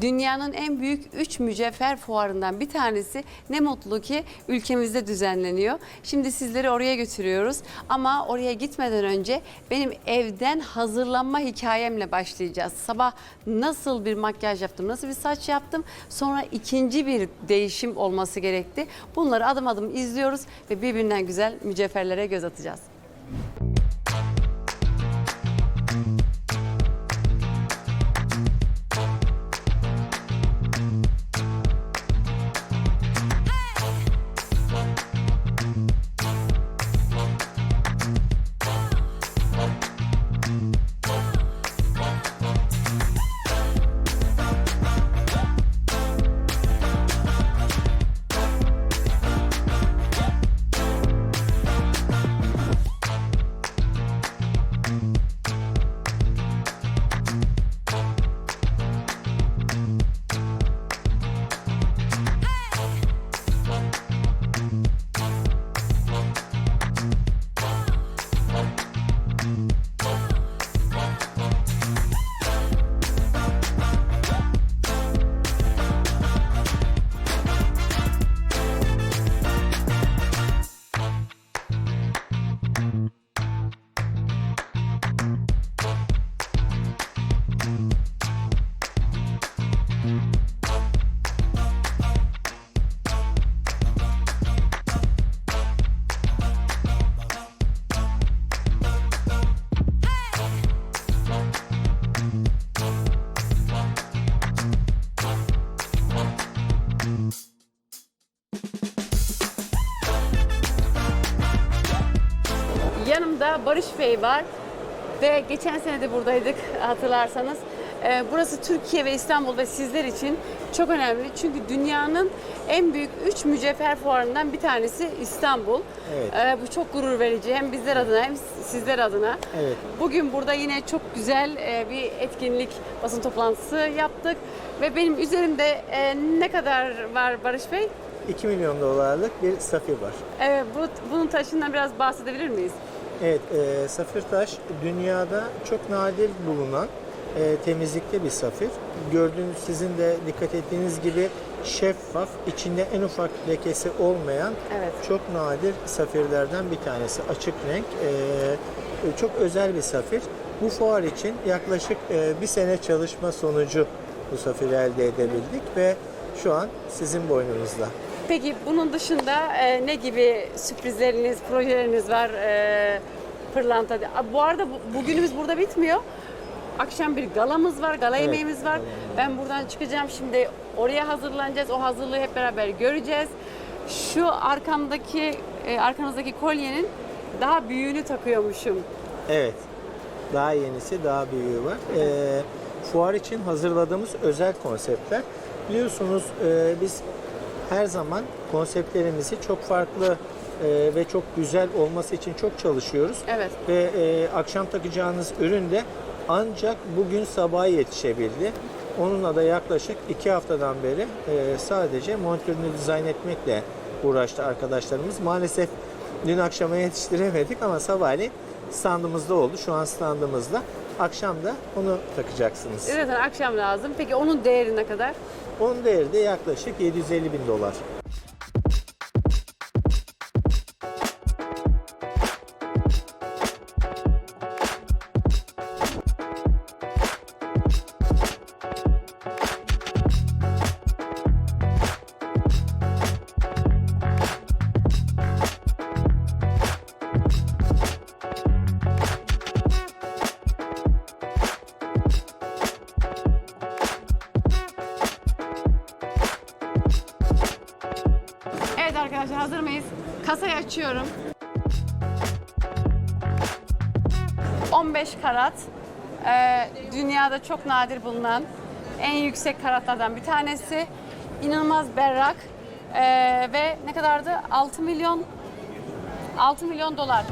Dünyanın en büyük 3 mücevher fuarından bir tanesi ne mutlu ki ülkemizde düzenleniyor. Şimdi sizleri oraya götürüyoruz ama oraya gitmeden önce benim evden hazırlanma hikayemle başlayacağız. Sabah nasıl bir makyaj yaptım, nasıl bir saç yaptım, sonra ikinci bir değişim olması gerekti. Bunları adım adım izliyoruz ve birbirinden güzel mücevherlere göz atacağız. Yanımda Barış Bey var ve geçen sene de buradaydık hatırlarsanız. Ee, Burası Türkiye ve İstanbul ve sizler için çok önemli. Çünkü dünyanın en büyük 3 mücevher fuarından bir tanesi İstanbul. Evet. Ee, Bu çok gurur verici hem bizler adına hem sizler adına. Evet. Bugün burada yine çok güzel e, bir etkinlik basın toplantısı yaptık. Ve benim üzerimde e, ne kadar var Barış Bey? 2 milyon dolarlık bir safir var. Evet, bu, bunun taşından biraz bahsedebilir miyiz? Evet, e, safir taş dünyada çok nadir bulunan e, temizlikte bir safir. Gördüğünüz sizin de dikkat ettiğiniz gibi şeffaf, içinde en ufak lekesi olmayan Evet. çok nadir safirlerden bir tanesi. Açık renk, e, çok özel bir safir. Bu fuar için yaklaşık e, bir sene çalışma sonucu bu safiri elde edebildik ve şu an sizin boynunuzda. Peki bunun dışında e, ne gibi sürprizleriniz, projeleriniz var e, Pırlanta'da? Bu arada bu- bugünümüz burada bitmiyor. Akşam bir galamız var, gala yemeğimiz var. Ben buradan çıkacağım şimdi oraya hazırlanacağız. O hazırlığı hep beraber göreceğiz. Şu arkamdaki, e, arkanızdaki kolyenin daha büyüğünü takıyormuşum. Evet. Daha yenisi, daha büyüğü var. Ee, fuar için hazırladığımız özel konseptler. Biliyorsunuz e, biz her zaman konseptlerimizi çok farklı e, ve çok güzel olması için çok çalışıyoruz. Evet. Ve e, akşam takacağınız ürün de ancak bugün sabaha yetişebildi. Onunla da yaklaşık iki haftadan beri e, sadece montörünü dizayn etmekle uğraştı arkadaşlarımız. Maalesef dün akşama yetiştiremedik ama sabahleyin standımızda oldu. Şu an standımızda. Akşam da onu takacaksınız. Zaten akşam lazım. Peki onun değeri ne kadar? Onun değeri de yaklaşık 750 bin dolar. Evet arkadaşlar hazır mıyız? Kasayı açıyorum. 15 karat. Ee, dünyada çok nadir bulunan en yüksek karatlardan bir tanesi. İnanılmaz berrak. Ee, ve ne kadardı? 6 milyon 6 milyon dolar.